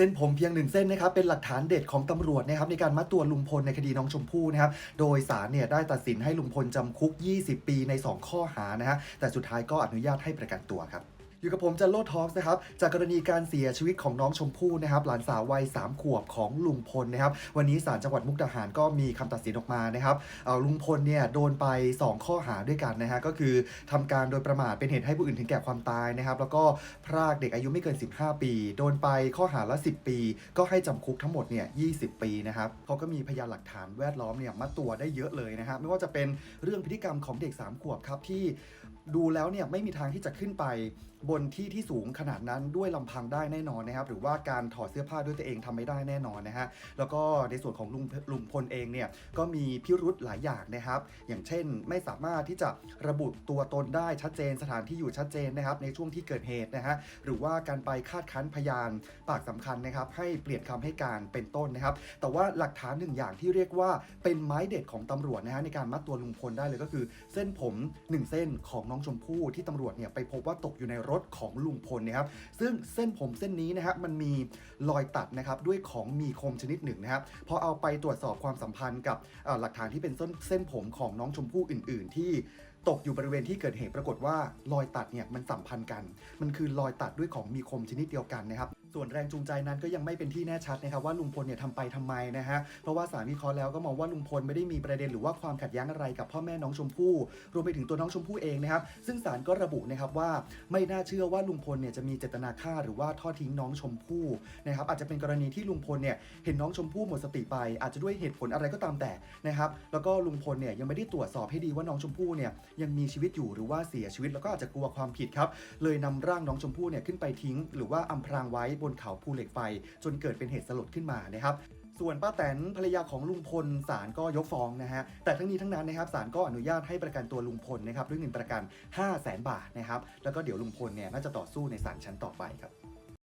ส้นผมเพียงหนึ่งเส้นนะครับเป็นหลักฐานเด็ดของตำรวจนะครับในการมัดตัวลุงพลในคดีน้องชมพู่นะครับโดยศาลเนี่ยได้ตัดสินให้ลุงพลจำคุก 20 ปีใน 2 ข้อหานะฮะแต่สุดท้ายก็อนุญาตให้ประกันตัวครับ อยู่กับผมจันโลทอล์กนะครับ จากกรณีการเสียชีวิตของน้องชมพู่นะครับ หลานสาววัย3ขวบของลุงพลนะครับ วันนี้ศาลจังหวัดมุกดาหารก็มีคำตัดสินออกมานะครับเออลุงพลเนี่ยโดนไป 2 ข้อหาด้วยกันนะฮะ ก็คือทำการโดยประมาทเป็นเหตุให้ผู้อื่นถึงแก่ความตายนะครับ แล้วก็พรากเด็กอายุไม่เกิน 15 ปี โดนไปข้อหาละ 10 ปี ก็ให้จำคุกทั้งหมดเนี่ย20 ปีนะครับเขาก็มีพยานหลักฐานแวดล้อมเนี่ยมัดตัวได้เยอะเลยนะฮะ ไม่ว่าจะเป็นเรื่องพฤติกรรมของเด็ก 3 ขวบครับที่ ดูแล้วเนี่ยไม่มีทางที่จะขึ้นไปบนที่ที่สูงขนาดนั้นด้วยลำพังได้แน่นอนนะครับ หรือว่าการถอดเสื้อผ้าด้วยตัวเองทำไม่ได้แน่นอนนะฮะแล้วก็ในส่วนของลุงลุงพลเองเนี่ยก็มีพิรุธหลายอย่างนะครับ อย่างเช่นไม่สามารถที่จะระบุตัวตนได้ชัดเจนสถานที่อยู่ชัดเจนนะครับ ในช่วงที่เกิดเหตุนะฮะหรือว่าการไปคาดคั้นพยานปากสำคัญนะครับ ให้เปลี่ยนคำให้การเป็นต้นนะครับ แต่ว่าหลักฐานหนึ่งอย่างที่เรียกว่าเป็นไม้เด็ดของตำรวจนะฮะในการมัดตัวลุงพลได้เลยก็คือ เส้นผม 1 เส้นของน้องชมพู่ที่ตำรวจเนี่ยไปพบว่าตกอยู่ในรถของลุงพลนะครับซึ่งเส้นผมเส้นนี้นะครับมันมีรอยตัดนะครับด้วยของมีคมชนิดหนึ่งนะครับพอเอาไปตรวจสอบความสัมพันธ์กับหลักฐานที่เป็นเส้นเส้นผมของน้องชมพู่อื่น ๆ ที่ ตกอยู่บริเวณที่เกิดเหตุปรากฏว่ารอยตัดเนี่ยมันสัมพันธ์กัน มันคือรอยตัดด้วยของมีคมชนิดเดียวกันนะครับส่วนแรงจูงใจนั้นก็ยังไม่เป็นที่แน่ชัดนะครับว่าลุงพลเนี่ยทำไปทำไมนะฮะเพราะว่าสารวิเคราะห์แล้วก็มองว่าลุงพลไม่ได้มีประเด็นหรือว่าความขัดแย้งอะไรกับพ่อแม่น้องชมพู่รวมไปถึงตัวน้องชมพู่เองนะครับซึ่งศาลก็ระบุนะครับว่าไม่น่าเชื่อว่าลุงพลเนี่ยจะมีเจตนาฆ่าหรือว่าทอดทิ้งน้องชมพู่นะครับอาจจะเป็นกรณีที่ลุงพลเนี่ยเห็นน้องชมพู่หมดสติไป อาจจะด้วยเหตุผลอะไรก็ตามแต่นะครับแล้วก็ลุงพลเนี่ยยังไม่ได้ตรวจสอบให้ดีว่าน้องชมพู่เนี่ยยังมีชีวิตอยู่หรือว่าเสียชีวิตแล้วก็อาจจะกลัวความผิดครับ เลยนำร่างน้องชมพู่เนี่ยขึ้นไปทิ้ง หรือว่าอำพรางไว้บนเขาภูเหล็กไฟ จนเกิดเป็นเหตุสลดขึ้นมานะครับส่วนป้าแตนภรรยาของลุงพลศาลก็ยกฟ้องนะฮะแต่ทั้งนี้ทั้งนั้นนะครับศาลก็อนุญาตให้ประกันตัวลุงพลนะครับด้วยเงินประกัน 5 0 0แสนบาทนะครับแล้วก็เดี๋ยวลุงพลเนี่ยน่าจะต่อสู้ในศาลชั้นต่อไปครับ